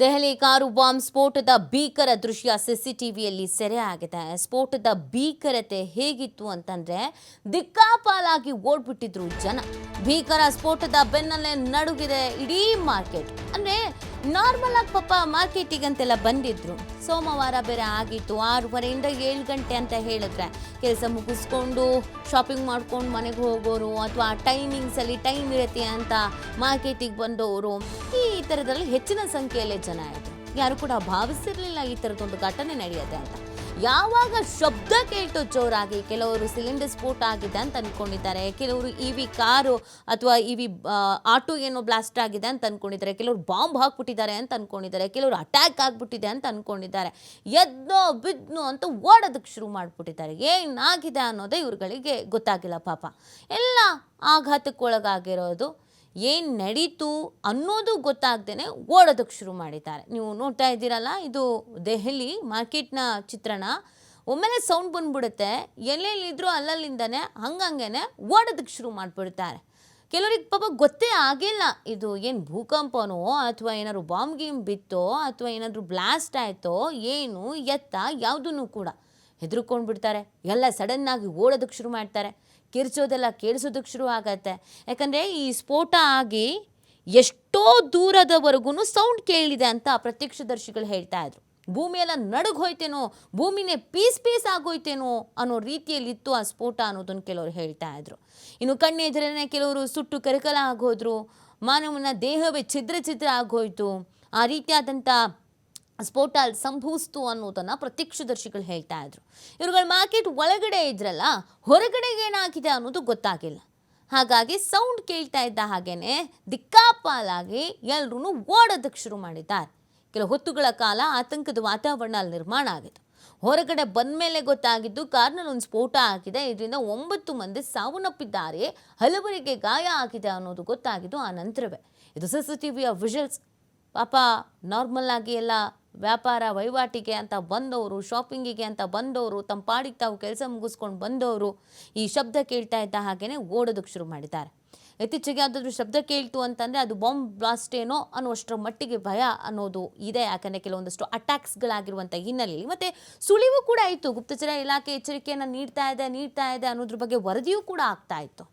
Delhi car bomb ಸ್ಫೋಟದ ಭೀಕರ ದೃಶ್ಯ ಸಿಸಿಟಿವಿಯಲ್ಲಿ ಸೆರೆ ಆಗಿದೆ ಸ್ಫೋಟದ ಭೀಕರತೆ ಹೇಗಿತ್ತು ಅಂತಂದ್ರೆ, ದಿಕ್ಕಾಪಾಲಾಗಿ ಓಡ್ಬಿಟ್ಟಿದ್ರು ಜನ. ಭೀಕರ ಸ್ಫೋಟದ ಬೆನ್ನಲ್ಲೇ ನಡುಗಿದೆ ಇಡೀ ಮಾರ್ಕೆಟ್. ಅಂದ್ರೆ ನಾರ್ಮಲ್ ಆಗಿ ಪಾಪ ಮಾರ್ಕೆಟಿಗೆ ಅಂತೆಲ್ಲ ಬಂದಿದ್ರು. ಸೋಮವಾರ ಬೇರೆ ಆಗಿತ್ತು, ಆರೂವರೆಯಿಂದ ಏಳು ಗಂಟೆ ಅಂತ ಹೇಳಿದ್ರೆ. ಕೆಲಸ ಮುಗಿಸ್ಕೊಂಡು ಶಾಪಿಂಗ್ ಮಾಡ್ಕೊಂಡು ಮನೆಗೆ ಹೋಗೋರು ಅಥವಾ ಟೈಮಿಂಗ್ಸಲ್ಲಿ ಟೈಮ್ ಇರುತ್ತೆ ಅಂತ ಮಾರ್ಕೆಟಿಗೆ ಬಂದವರು ಈ ಥರದಲ್ಲಿ ಹೆಚ್ಚಿನ ಸಂಖ್ಯೆಯಲ್ಲೇ ಜನ ಆಯಿತು ಯಾರು ಕೂಡ ಭಾವಿಸಿರಲಿಲ್ಲ ಈ ಥರದೊಂದು ಘಟನೆ ನಡೆಯುತ್ತೆ ಅಂತ. ಯಾವಾಗ ಶಬ್ದ ಕೇಳ್ತು ಜೋರಾಗಿ ಕೆಲವರು ಸಿಲಿಂಡರ್ ಸ್ಫೋಟ ಆಗಿದೆ ಅಂತ ಅನ್ಕೊಂಡಿದ್ದಾರೆ. ಕೆಲವರು ಇ ವಿ ಕಾರು ಅಥವಾ ಇ ವಿ ಆಟೋ ಏನೋ ಬ್ಲಾಸ್ಟ್ ಆಗಿದೆ ಅಂತ ಅನ್ಕೊಂಡಿದ್ದಾರೆ. ಕೆಲವರು ಬಾಂಬ್ ಹಾಕ್ಬಿಟ್ಟಿದ್ದಾರೆ ಅಂತ ಅನ್ಕೊಂಡಿದ್ದಾರೆ. ಕೆಲವರು ಅಟ್ಯಾಕ್ ಆಗ್ಬಿಟ್ಟಿದೆ ಅಂತ ಅನ್ಕೊಂಡಿದ್ದಾರೆ. ಎದ್ನೋ ಬಿದ್ನೋ ಅಂತ ಓಡೋದಕ್ಕೆ ಶುರು ಮಾಡಿಬಿಟ್ಟಿದ್ದಾರೆ. ಏನಾಗಿದೆ ಅನ್ನೋದೇ ಇವ್ರುಗಳಿಗೆ ಗೊತ್ತಾಗಿಲ್ಲ ಪಾಪ. ಎಲ್ಲ ಆಘಾತಕ್ಕೊಳಗಾಗಿರೋದು ಏನು ನಡೀತು ಅನ್ನೋದು ಗೊತ್ತಾಗ್ದೇ ಓಡೋದಕ್ಕೆ ಶುರು ಮಾಡಿದ್ದಾರೆ. ನೀವು ನೋಡ್ತಾ ಇದ್ದೀರಲ್ಲ, ಇದು ದೆಹಲಿ ಮಾರ್ಕೆಟ್ನ ಚಿತ್ರಣ. ಒಮ್ಮೆಲೆ ಸೌಂಡ್ ಬಂದ್ಬಿಡುತ್ತೆ. ಎಲ್ಲೆಲ್ಲಿದ್ರೂ ಅಲ್ಲಲ್ಲಿಂದನೇ ಹಂಗಂಗೆ ಓಡೋದಕ್ಕೆ ಶುರು ಮಾಡಿಬಿಡ್ತಾರೆ. ಕೆಲವ್ರಿಗೆ ಪಾಪ ಗೊತ್ತೇ ಆಗಿಲ್ಲ, ಇದು ಏನು ಭೂಕಂಪನೋ ಅಥವಾ ಏನಾದ್ರು ಬಾಂಬ್ ಗೀಮ್ ಬಿತ್ತೋ ಅಥವಾ ಏನಾದರೂ ಬ್ಲಾಸ್ಟ್ ಆಯಿತೋ, ಏನು ಎತ್ತ ಯಾವುದೂ ಕೂಡ. ಹೆದರ್ಕೊಂಡು ಬಿಡ್ತಾರೆ ಎಲ್ಲ ಸಡನ್ನಾಗಿ ಓಡೋದಕ್ಕೆ ಶುರು ಮಾಡ್ತಾರೆ. ಕಿರ್ಚೋದೆಲ್ಲ ಕೇಳಿಸೋದಕ್ಕೆ ಶುರು ಆಗತ್ತೆ. ಯಾಕಂದರೆ ಈ ಸ್ಫೋಟ ಆಗಿ ಎಷ್ಟೋ ದೂರದವರೆಗೂ ಸೌಂಡ್ ಕೇಳಿದೆ ಅಂತ ಪ್ರತ್ಯಕ್ಷದರ್ಶಿಗಳು ಹೇಳ್ತಾ ಇದ್ರು. ಭೂಮಿಯೆಲ್ಲ ನಡುಗೋಯ್ತೇನೋ ಭೂಮಿನೇ ಪೀಸ್ ಪೀಸ್ ಆಗೋಯ್ತೇನೋ ಅನ್ನೋ ರೀತಿಯಲ್ಲಿತ್ತು ಆ ಸ್ಫೋಟ ಅನ್ನೋದನ್ನು ಕೆಲವರು ಹೇಳ್ತಾ ಇದ್ರು. ಇನ್ನು ಕಣ್ಣೆದುರೇ ಕೆಲವರು ಸುಟ್ಟು ಕರಕಲ ಆಗೋದ್ರು, ಮಾನವನ ದೇಹವೇ ಛಿದ್ರ ಛಿದ್ರ ಆಗೋಯ್ತು. ಆ ರೀತಿಯಾದಂಥ ಸ್ಫೋಟ ಅಲ್ಲಿ ಸಂಭವಿಸ್ತು ಅನ್ನೋದನ್ನು ಪ್ರತ್ಯಕ್ಷದರ್ಶಿಗಳು ಹೇಳ್ತಾ ಇದ್ರು. ಇವ್ರುಗಳ ಮಾರ್ಕೆಟ್ ಒಳಗಡೆ ಇದ್ರಲ್ಲ, ಹೊರಗಡೆ ಏನಾಗಿದೆ ಅನ್ನೋದು ಗೊತ್ತಾಗಿಲ್ಲ. ಹಾಗಾಗಿ ಸೌಂಡ್ ಕೇಳ್ತಾ ಇದ್ದ ಹಾಗೇನೆ ದಿಕ್ಕಾಪಾಲಾಗಿ ಎಲ್ಲರೂ ಓಡೋದಕ್ಕೆ ಶುರು ಮಾಡಿದ್ದಾರೆ. ಕೆಲ ಹೊತ್ತುಗಳ ಕಾಲ ಆತಂಕದ ವಾತಾವರಣ ನಿರ್ಮಾಣ ಆಗಿತ್ತು. ಹೊರಗಡೆ ಬಂದ ಮೇಲೆ ಗೊತ್ತಾಗಿದ್ದು ಕಾರ್ನಲ್ಲಿ ಒಂದು ಸ್ಫೋಟ ಆಗಿದೆ, ಇದರಿಂದ ಒಂಬತ್ತು ಮಂದಿ ಸಾವನ್ನಪ್ಪಿದ್ದಾರೆ, ಹಲವರಿಗೆ ಗಾಯ ಆಗಿದೆ ಅನ್ನೋದು ಗೊತ್ತಾಗಿದ್ದು ಆ ನಂತರವೇ. ಇದು ಸಿ ಸಿ ಟಿ ವಿಯ ವಿಜುವಲ್ಸ್ ಪಾಪ ನಾರ್ಮಲ್ ಆಗಿ ಎಲ್ಲ ವ್ಯಾಪಾರ ವಹಿವಾಟಿಗೆ ಅಂತ ಬಂದವರು ಶಾಪಿಂಗಿಗೆ ಅಂತ ಬಂದವರು, ತಮ್ಮ ಪಾಡಿಗೆ ತಾವು ಕೆಲಸ ಮುಗಿಸ್ಕೊಂಡು ಬಂದವರು ಈ ಶಬ್ದ ಕೇಳ್ತಾ ಇದ್ದ ಹಾಗೆಯೇ ಓಡೋದಕ್ಕೆ ಶುರು ಮಾಡಿದ್ದಾರೆ. ಇತ್ತೀಚೆಗೆ ಯಾವುದಾದ್ರೂ ಶಬ್ದ ಕೇಳ್ತು ಅಂತಂದರೆ ಅದು ಬಾಂಬ್ ಬ್ಲಾಸ್ಟ್ ಏನೋ ಅನ್ನುವಷ್ಟರ ಮಟ್ಟಿಗೆ ಭಯ ಅನ್ನೋದು ಇದೆ. ಯಾಕಂದರೆ ಕೆಲವೊಂದಷ್ಟು ಅಟ್ಯಾಕ್ಸ್ಗಳಾಗಿರುವಂಥ ಹಿನ್ನೆಲೆಯಲ್ಲಿ. ಮತ್ತು ಸುಳಿವು ಕೂಡ ಇತ್ತು ಗುಪ್ತಚರ ಇಲಾಖೆ ಎಚ್ಚರಿಕೆಯನ್ನು ನೀಡ್ತಾ ಇದೆ ನೀಡ್ತಾ ಇದೆ ಅನ್ನೋದ್ರ ಬಗ್ಗೆ ವರದಿಯೂ ಕೂಡ ಆಗ್ತಾ ಇತ್ತು.